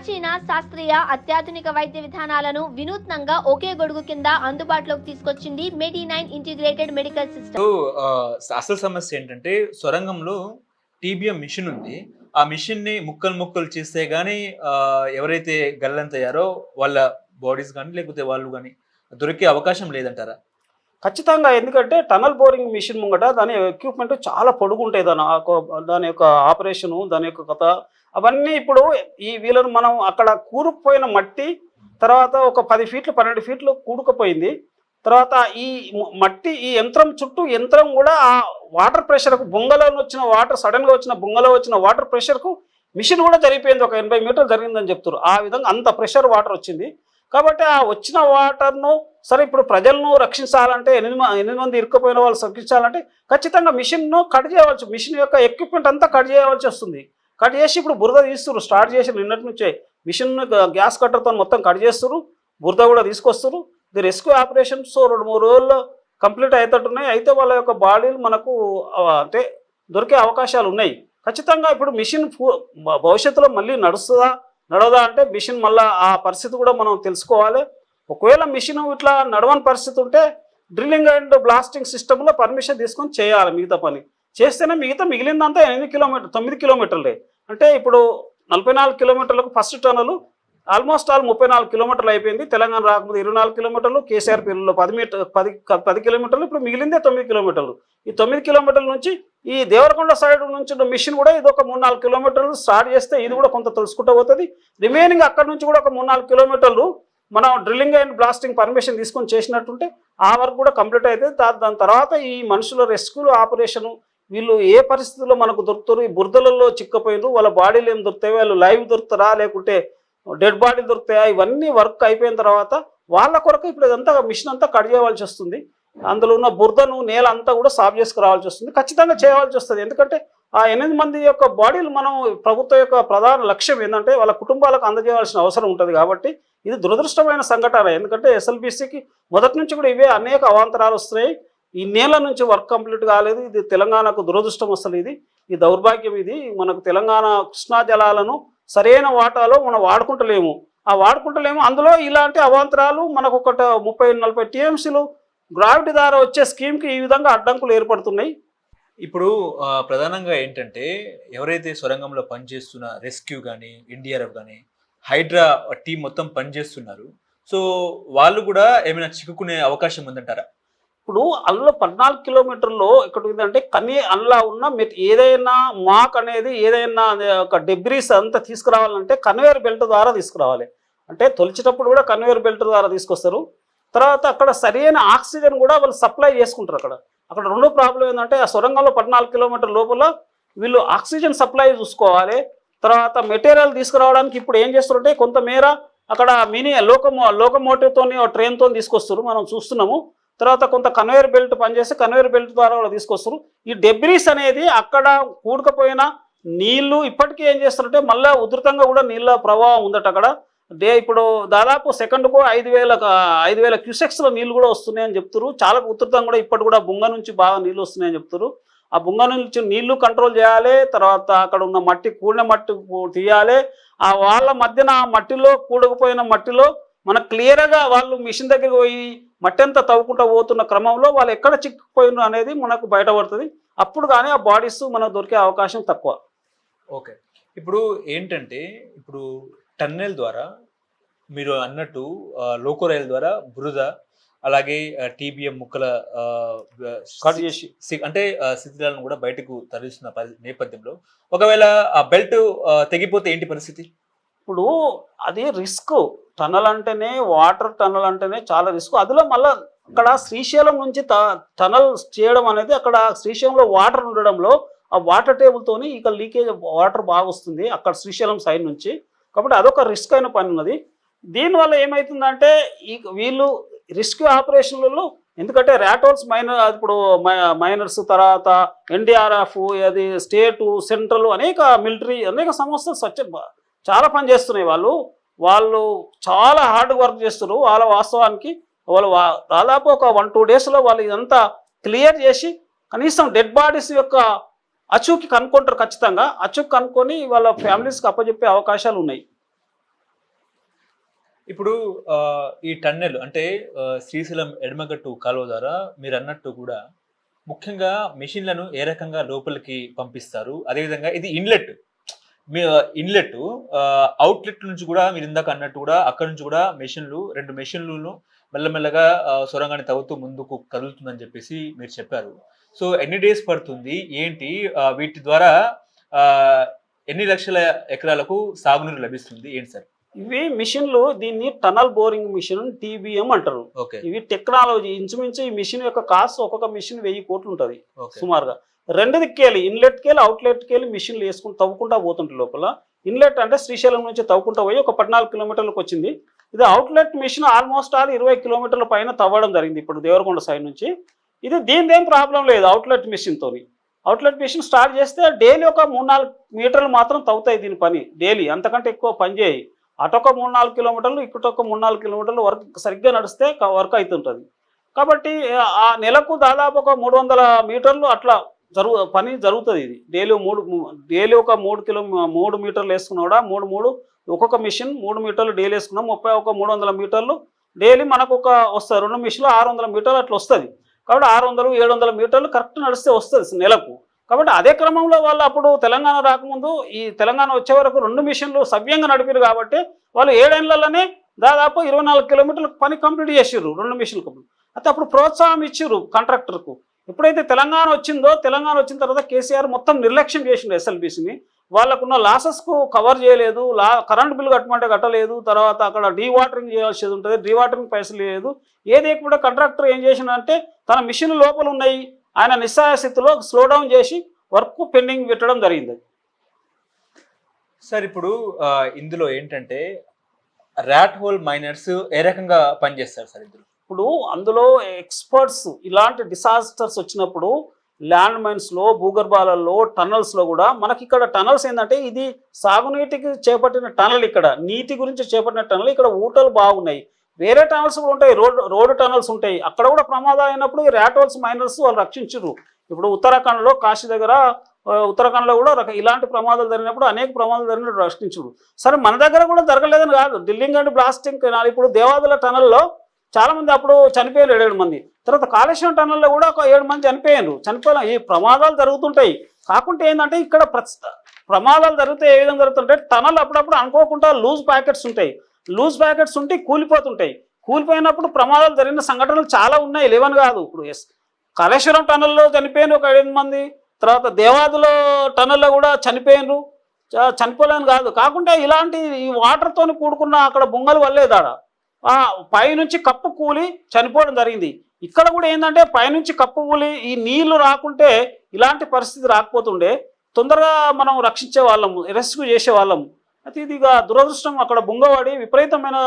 ప్రాచీన శాస్త్రీయ అత్యాధునిక వైద్య విధానాలను వినూత్నంగా ఒకే గొడుగు కింద అందుబాటులోకి తీసుకొచ్చింది medi nine integrated medical system. అసలు సమస్య ఏంటంటే సొరంగంలో టీబీఎం మిషన్ ఉంది. ఆ మిషన్ని ముక్కలు ముక్కలు చేస్తే గానీ ఎవరైతే గల్లంతయ్యారో వాళ్ళ బాడీస్ కానీ లేకపోతే వాళ్ళు కానీ దొరికే అవకాశం లేదంటారా? ఖచ్చితంగా ఎందుకంటే టనల్ బోరింగ్ మిషన్ ముంగట దాని ఎక్విప్మెంట్ చాలా పొడుగుంటాయి. దాని ఆ- దాని యొక్క ఆపరేషను దాని యొక్క కథ అవన్నీ ఇప్పుడు ఈ వీళ్ళను మనం అక్కడ కూరుకుపోయిన మట్టి తర్వాత ఒక పది ఫీట్లు పన్నెండు ఫీట్లు కూడుకుపోయింది. తర్వాత ఈ మట్టి ఈ యంత్రం చుట్టూ యంత్రం కూడా ఆ వాటర్ ప్రెషర్కు బొంగలో వచ్చిన వాటర్ సడన్గా వచ్చిన బొంగలో వచ్చిన వాటర్ ప్రెషర్కు మిషన్ కూడా జరిగిపోయింది. ఒక ఎనభై మీటర్లు జరిగిందని చెప్తారు ఆ విధంగా అంత ప్రెషర్ వాటర్ వచ్చింది. కాబట్టి ఆ వచ్చిన వాటర్ను సరే ఇప్పుడు ప్రజలను రక్షించాలంటే ఎనిమిది ఎనిమిది మంది ఇరుక్కుపోయిన వాళ్ళు రక్షించాలంటే ఖచ్చితంగా మిషన్ను కట్ చేయవలసి మిషన్ యొక్క ఎక్విప్మెంట్ అంతా కట్ చేయవలసి వస్తుంది. కట్ చేసి ఇప్పుడు బురద తీస్తున్నారు స్టార్ట్ చేసి నిన్నటి నుంచే మిషన్ గ్యాస్ కట్టర్తో మొత్తం కట్ చేస్తారు బురద కూడా తీసుకొస్తారు ఇది రెస్క్యూ ఆపరేషన్స్ రెండు మూడు రోజుల్లో కంప్లీట్ అయ్యేటట్టున్నాయి. అయితే వాళ్ళ యొక్క బాడీలు మనకు అంటే దొరికే అవకాశాలు ఉన్నాయి. ఖచ్చితంగా ఇప్పుడు మిషన్ భవిష్యత్తులో మళ్ళీ నడుస్తుందా నడవదా అంటే మిషన్ మళ్ళీ ఆ పరిస్థితి కూడా మనం తెలుసుకోవాలి. ఒకవేళ మిషన్ ఇట్లా నడవని పరిస్థితి ఉంటే డ్రిల్లింగ్ అండ్ బ్లాస్టింగ్ సిస్టంలో పర్మిషన్ తీసుకొని చేయాలి మిగతా పని. చేస్తేనే మిగతా మిగిలిందంతా ఎనిమిది కిలోమీటర్ తొమ్మిది కిలోమీటర్లే. అంటే ఇప్పుడు నలభై నాలుగు కిలోమీటర్లకు ఫస్ట్ టనలు ఆల్మోస్ట్ ఆల్ ముప్పై నాలుగు కిలోమీటర్లు అయిపోయింది. తెలంగాణ రాకముందు ఇరవై నాలుగు కిలోమీటర్లు కేసీఆర్ పీరియడ్లో పది మీటర్ పది పది కిలోమీటర్లు ఇప్పుడు మిగిలిందే తొమ్మిది కిలోమీటర్లు. ఈ తొమ్మిది కిలోమీటర్ల నుంచి ఈ దేవరకొండ సైడ్ నుంచి మిషన్ కూడా ఇది ఒక మూడు నాలుగు కిలోమీటర్లు స్టార్ట్ చేస్తే ఇది కూడా కొంత తెలుసుకుంటూ పోతుంది. రిమైనింగ్ అక్కడ నుంచి కూడా ఒక మూడు నాలుగు కిలోమీటర్లు మనం డ్రిల్లింగ్ అండ్ బ్లాస్టింగ్ పర్మిషన్ తీసుకొని చేసినట్టుంటే ఆ వర్క్ కూడా కంప్లీట్ అయితే దాని తర్వాత ఈ మనుషుల రెస్క్యూ ఆపరేషను వీళ్ళు ఏ పరిస్థితుల్లో మనకు దొరుకుతారు? ఈ బురదలలో చిక్కపోయినారు వాళ్ళ బాడీలు ఏం దొరుకుతాయి? వాళ్ళు లైవ్ దొరుకుతారా? లేకుంటే డెడ్ బాడీ దొరుకుతాయా? ఇవన్నీ వర్క్ అయిపోయిన తర్వాత వాళ్ళ కొరకు ఇప్పుడు ఇదంతా మిషన్ అంతా కట్ చేయవలసి వస్తుంది. అందులో ఉన్న బురదను నేల అంతా కూడా సాఫ్ చేసుకురావాల్సి వస్తుంది. ఖచ్చితంగా చేయవలసి వస్తుంది. ఎందుకంటే ఆ ఎనిమిది మంది యొక్క బాడీలు మనం ప్రభుత్వం యొక్క ప్రధాన లక్ష్యం ఏంటంటే వాళ్ళ కుటుంబాలకు అందజేయాల్సిన అవసరం ఉంటుంది కాబట్టి ఇది దురదృష్టమైన సంఘటన. ఎందుకంటే ఎస్ఎల్బిసికి మొదటి నుంచి కూడా ఇవే అనేక అవాంతరాలు వస్తున్నాయి. ఈ నేల నుంచి వర్క్ కంప్లీట్ కాలేదు. ఇది తెలంగాణకు దురదృష్టం అసలు ఇది. ఈ దౌర్భాగ్యం ఇది. మనకు తెలంగాణ కృష్ణా జలాలను సరైన వాటాలో మనం వాడుకుంటలేము. ఆ వాడుకుంటలేము. అందులో ఇలాంటి అవాంతరాలు మనకు ఒకటి ముప్పై నలభై టీఎంసీలు గ్రావిటీ ద్వారా వచ్చే స్కీమ్కి ఈ విధంగా అడ్డంకులు ఏర్పడుతున్నాయి. ఇప్పుడు ప్రధానంగా ఏంటంటే ఎవరైతే సొరంగంలో పనిచేస్తున్న రెస్క్యూ కానీ ఎన్డీఆర్ఎఫ్ కానీ హైడ్రా టీం మొత్తం పనిచేస్తున్నారు. సో వాళ్ళు కూడా ఏమైనా చిక్కుకునే అవకాశం ఉందంటారా? ఇప్పుడు అందులో పద్నాలుగు కిలోమీటర్లో ఇక్కడ ఏంటంటే కనీ అందులో ఉన్న ఏదైనా మాక్ అనేది ఏదైనా ఒక డెబ్రీస్ అంతా తీసుకురావాలంటే కన్వేయర్ బెల్ట్ ద్వారా తీసుకురావాలి. అంటే తొలిచేటప్పుడు కూడా కన్వేయర్ బెల్ట్ ద్వారా తీసుకొస్తారు. తర్వాత అక్కడ సరైన ఆక్సిజన్ కూడా వాళ్ళు సప్లై చేసుకుంటారు అక్కడ. అక్కడ రెండో ప్రాబ్లం ఏంటంటే ఆ సొరంగంలో పద్నాలుగు కిలోమీటర్ లోపల వీళ్ళు ఆక్సిజన్ సప్లై చూసుకోవాలి. తర్వాత మెటీరియల్ తీసుకురావడానికి ఇప్పుడు ఏం చేస్తున్నారంటే కొంతమేర అక్కడ మినీ లోకమో లోకమోటివ్తోని ట్రైన్తో తీసుకొస్తారు మనం చూస్తున్నాము. తర్వాత కొంత కన్వేయర్ బెల్ట్ పనిచేసి కన్వేయర్ బెల్ట్ ద్వారా కూడా తీసుకొస్తారు ఈ డెబ్రీస్ అనేది అక్కడ కూడకపోయినా నీళ్ళు ఇప్పటికీ ఏం చేస్తారంటే మళ్ళీ ఉధృతంగా కూడా నీళ్ళ ప్రవాహం ఉందట అక్కడ. డే ఇప్పుడు దాదాపు సెకండ్కు ఐదు వేల ఐదు వేల క్యూసెక్స్ల నీళ్ళు కూడా వస్తున్నాయని చెప్తారు చాలా ఉధృతంగా కూడా ఇప్పటి కూడా బుంగ నుంచి బాగా నీళ్ళు వస్తున్నాయని చెప్తారు ఆ బుంగ నుంచి నీళ్ళు కంట్రోల్ చేయాలి తర్వాత అక్కడ ఉన్న మట్టి కూడిన మట్టి తీయాలి. ఆ వాళ్ళ మధ్యన ఆ మట్టిలో కూడకపోయిన మట్టిలో మన క్లియర్గా వాళ్ళు మిషన్ దగ్గరికి పోయి మట్టి అంతా తవ్వుకుంటూ పోతున్న క్రమంలో వాళ్ళు ఎక్కడ చిక్కుపోయిన అనేది మనకు బయటపడుతుంది. అప్పుడు కానీ ఆ బాడీస్ మనకు దొరికే అవకాశం తక్కువ. ఓకే. ఇప్పుడు ఏంటంటే ఇప్పుడు టన్నెల్ ద్వారా మీరు అన్నట్టు లోకో రైల్ ద్వారా బురద అలాగే టీబీఎం ముక్కల కట్ చేసి. అంటే శిథిలాలను కూడా బయటకు తరలిస్తున్న నేపథ్యంలో. ఒకవేళ ఆ బెల్ట్ తెగిపోతే ఏంటి పరిస్థితి? ఇప్పుడు అది రిస్క్. టనల్ అంటేనే వాటర్ టనల్ అంటేనే చాలా రిస్క్. అందులో మళ్ళీ అక్కడ శ్రీశైలం నుంచి టనల్ చేయడం అనేది అక్కడ శ్రీశైలంలో వాటర్ ఉండడంలో ఆ వాటర్ టేబుల్తోని ఇక లీకేజ్ వాటర్ బాగా వస్తుంది అక్కడ శ్రీశైలం సైడ్ నుంచి. కాబట్టి అదొక రిస్క్ అయిన పని ఉన్నది. దీనివల్ల ఏమవుతుందంటే ఈ వీళ్ళు రిస్క్ ఆపరేషన్లలో ఎందుకంటే ర్యాటోల్స్ మైనర్ ఇప్పుడు మైనర్స్ తర్వాత ఎన్డీఆర్ఎఫ్ అది స్టేటు సెంట్రల్ అనేక మిలిటరీ అనేక సంస్థలు స్వచ్ఛ చాలా పని చేస్తున్నాయి వాళ్ళు. వాళ్ళు చాలా హార్డ్ వర్క్ చేస్తున్నారు. వాళ్ళ వాస్తవానికి వాళ్ళు దాదాపు ఒక వన్ టూ డేస్లో వాళ్ళు ఇదంతా క్లియర్ చేసి కనీసం డెడ్ బాడీస్ యొక్క అచూక్కి కనుక్కుంటారు ఖచ్చితంగా. అచూక్ కనుక్కొని వాళ్ళ ఫ్యామిలీస్కి అప్పచెప్పే అవకాశాలు ఉన్నాయి. ఇప్పుడు ఈ టన్నెల్ అంటే శ్రీశైలం ఎడమగట్టు కాలువ ద్వారా మీరు అన్నట్టు కూడా ముఖ్యంగా మెషిన్లను ఏ రకంగా లోపలికి పంపిస్తారు? అదేవిధంగా ఇది ఇన్లెట్. మీ ఇన్లెట్ అవుట్లెట్ నుంచి కూడా మీరు ఇందాక అన్నట్టు కూడా అక్కడ నుంచి కూడా మెషిన్లు రెండు మెషిన్లను మెల్లమెల్లగా సొరంగాన్ని తవ్వుతూ ముందుకు కదులుతుందని చెప్పేసి మీరు చెప్పారు. సో ఎన్ని డేస్ పడుతుంది? ఏంటి? వీటి ద్వారా ఎన్ని లక్షల ఎకరాలకు సాగునీరు లభిస్తుంది? ఏంటి సార్? ఇవి మిషన్లు దీన్ని టనల్ బోరింగ్ మిషన్ టీబీఎం అంటారు. ఇవి టెక్నాలజీ ఇంచుమించు ఈ మిషన్ యొక్క కాస్ట్ ఒక్కొక్క మిషన్ వెయ్యి కోట్లు ఉంటుంది సుమారుగా. రెండు దిక్కేలి ఇన్లెట్కి వెళ్ళి అవుట్లెట్కి వెళ్ళి మిషన్లు వేసుకుని తవ్వుకుంటా పోతుంటాయి లోపల. ఇన్లెట్ అంటే శ్రీశైలం నుంచి తవ్వుకుంటా పోయి ఒక పద్నాలుగు కిలోమీటర్లకు వచ్చింది. ఇది అవుట్లెట్ మిషన్ ఆల్మోస్ట్ ఆల్ ఇరవై కిలోమీటర్ల పైన తవ్వడం జరిగింది ఇప్పుడు దేవరకొండ సైడ్ నుంచి. ఇది దీనిదేం ప్రాబ్లం లేదు అవుట్లెట్ మిషన్తోని అవుట్లెట్ మిషన్ స్టార్ట్ చేస్తే డైలీ ఒక మూడు నాలుగు మీటర్లు మాత్రం తవ్వుతాయి దీని పని డైలీ. అంతకంటే ఎక్కువ పని చేయి అటొక మూడు నాలుగు కిలోమీటర్లు ఇక్కడొక మూడు నాలుగు కిలోమీటర్లు వర్క్ సరిగ్గా నడిస్తే వర్క్ అవుతుంటుంది కాబట్టి ఆ నెలకు దాదాపు ఒక మూడు వందల మీటర్లు అట్లా జరుగు పని జరుగుతుంది ఇది. డైలీ మూడు డైలీ ఒక మూడు కిలో మూడు మీటర్లు వేసుకున్నా కూడా మూడు మూడు ఒక్కొక్క మిషన్ మూడు మీటర్లు డైలీ వేసుకున్నాం. ముప్పై ఒక మూడు వందల మీటర్లు డైలీ మనకు ఒక వస్తుంది. రెండు మిషన్లు ఆరు వందల మీటర్లు అట్లా వస్తుంది. కాబట్టి ఆరు వందలు ఏడు వందల మీటర్లు కరెక్ట్ నడిస్తే వస్తుంది నెలకు. కాబట్టి అదే క్రమంలో వాళ్ళు అప్పుడు తెలంగాణ రాకముందు ఈ తెలంగాణ వచ్చే వరకు రెండు మిషన్లు సవ్యంగా నడిపారు కాబట్టి వాళ్ళు ఏడేళ్ళలోనే దాదాపు ఇరవై నాలుగు కిలోమీటర్లకు పని కంప్లీట్ చేసిర్రు రెండు మిషన్లు కంప్లీట్. అయితే అప్పుడు ప్రోత్సాహం ఇచ్చిర్రు కాంట్రాక్టర్కు. ఎప్పుడైతే తెలంగాణ వచ్చిందో తెలంగాణ వచ్చిన తర్వాత కేసీఆర్ మొత్తం నిర్లక్ష్యం చేసిండు ఎస్ఎల్బీసీని. వాళ్ళకున్న లాసెస్కు కవర్ చేయలేదు లా కరెంట్ బిల్లు కట్టమంటే కట్టలేదు తర్వాత అక్కడ డీవాటరింగ్ చేయాల్సి ఉంటుంది డీవాటరింగ్ పైసలు లేదు. ఏది కూడా కాంట్రాక్టర్ ఏం చేసిందంటే తన మిషన్ లోపల ఉన్నాయి ఆయన నిస్సహాయ స్థితిలో స్లో డౌన్ చేసి వర్క్ పెండింగ్ పెట్టడం జరిగింది. సార్ ఇప్పుడు ఇందులో ఏంటంటే ర్యాట్ హోల్ మైనర్స్ ఏ రకంగా పనిచేస్తారు సార్ ఇందులో? ఇప్పుడు అందులో ఎక్స్పర్ట్స్ ఇలాంటి డిసాస్టర్స్ వచ్చినప్పుడు ల్యాండ్ మైన్స్లో భూగర్భాలలో టనల్స్లో కూడా మనకి ఇక్కడ టనల్స్ ఏంటంటే ఇది సాగునీటికి చేపట్టిన టనల్ ఇక్కడ నీటి గురించి చేపట్టిన టనల్ ఇక్కడ ఊటలు బాగున్నాయి. వేరే టనల్స్ కూడా ఉంటాయి. రోడ్ రోడ్డు టనల్స్ ఉంటాయి. అక్కడ కూడా ప్రమాదం అయినప్పుడు ఈ మైనర్స్ వాళ్ళు రక్షించరు. ఇప్పుడు ఉత్తరాఖండ్లో కాశీ దగ్గర ఉత్తరాఖండ్లో కూడా రక ఇలాంటి ప్రమాదాలు జరిగినప్పుడు అనేక ప్రమాదాలు జరిగినప్పుడు రక్షించుడు సరే మన దగ్గర కూడా జరగలేదని కాదు. ఢిల్లింగ్ అండ్ బ్లాస్టింగ్ ఇప్పుడు దేవాదుల టనల్లో చాలామంది అప్పుడు చనిపోయారు ఏడేడు మంది. తర్వాత కాళేశ్వరం టనల్లో కూడా ఒక ఏడు మంది చనిపోయారు. చనిపోయిన ఈ ప్రమాదాలు జరుగుతుంటాయి. కాకుంటే ఏంటంటే ఇక్కడ ప్రమాదాలు జరిగితే ఏ విధంగా జరుగుతుంటే టనల్ అప్పుడప్పుడు అనుకోకుండా లూజ్ ప్యాకెట్స్ ఉంటాయి. లూజ్ ప్యాకెట్స్ ఉంటే కూలిపోతుంటాయి. కూలిపోయినప్పుడు ప్రమాదాలు జరిగిన సంఘటనలు చాలా ఉన్నాయి. లేవని కాదు. ఇప్పుడు ఎస్. కాళేశ్వరం టనల్లో చనిపోయిన ఒక ఏడు మంది తర్వాత దేవాదులో టనల్లో కూడా చనిపోయినరు. చ- చనిపోలేని కాదు. కాకుంటే ఇలాంటి ఈ వాటర్తోని కూడుకున్న అక్కడ బొంగలు వల్లేదు ఆడ. పైనుంచి కప్పు కూలి చనిపోవడం జరిగింది. ఇక్కడ కూడా ఏంటంటే పైనుంచి కప్పు కూలి ఈ నీళ్ళు రాకుంటే ఇలాంటి పరిస్థితి రాకపోతుండే. తొందరగా మనం రక్షించే వాళ్ళము రెస్క్యూ చేసే వాళ్ళము. అయితే ఇది దురదృష్టం అక్కడ బుంగవాడి విపరీతమైన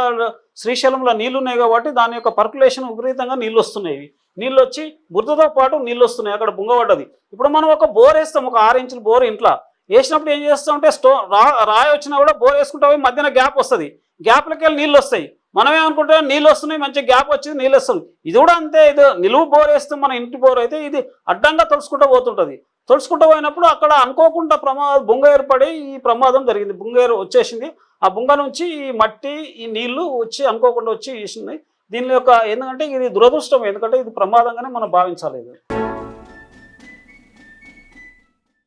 శ్రీశైలంలో నీళ్ళు ఉన్నాయి కాబట్టి దాని యొక్క పర్కులేషన్ విపరీతంగా నీళ్ళు వస్తున్నాయి. నీళ్ళు వచ్చి బురదతో పాటు నీళ్ళు వస్తున్నాయి అక్కడ బొంగపడ్డది ఇప్పుడు మనం ఒక బోర్ వేస్తాం ఒక ఆరు ఇంచుల బోర్ ఇంట్లో. వేసినప్పుడు ఏం చేస్తామంటే స్టో రా రాయి వచ్చినా కూడా బోర్ వేసుకుంటా పోయి మధ్యన గ్యాప్ వస్తుంది. గ్యాప్లకి వెళ్ళి నీళ్ళు వస్తాయి. మనం ఏమనుకుంటాం నీళ్ళు వస్తున్నాయి మంచి గ్యాప్ వచ్చింది నీళ్ళు వస్తుంది. ఇది కూడా అంతే. ఇది నిలువు బోర్ వేస్తే మన ఇంటి బోర్ అయితే ఇది అడ్డంగా తలుసుకుంటూ పోతుంటుంది. తొలుచుకుంటూ పోయినప్పుడు అక్కడ అనుకోకుండా ప్రమాదం బొంగ ఏర్పడి ఈ ప్రమాదం జరిగింది. బొంగ వచ్చేసింది. ఆ బొంగ నుంచి ఈ మట్టి ఈ నీళ్ళు వచ్చి అనుకోకుండా వచ్చి వేసింది దీని యొక్క ఎందుకంటే ఇది దురదృష్టం. ఎందుకంటే ఇది ప్రమాదంగానే మనం భావించాలి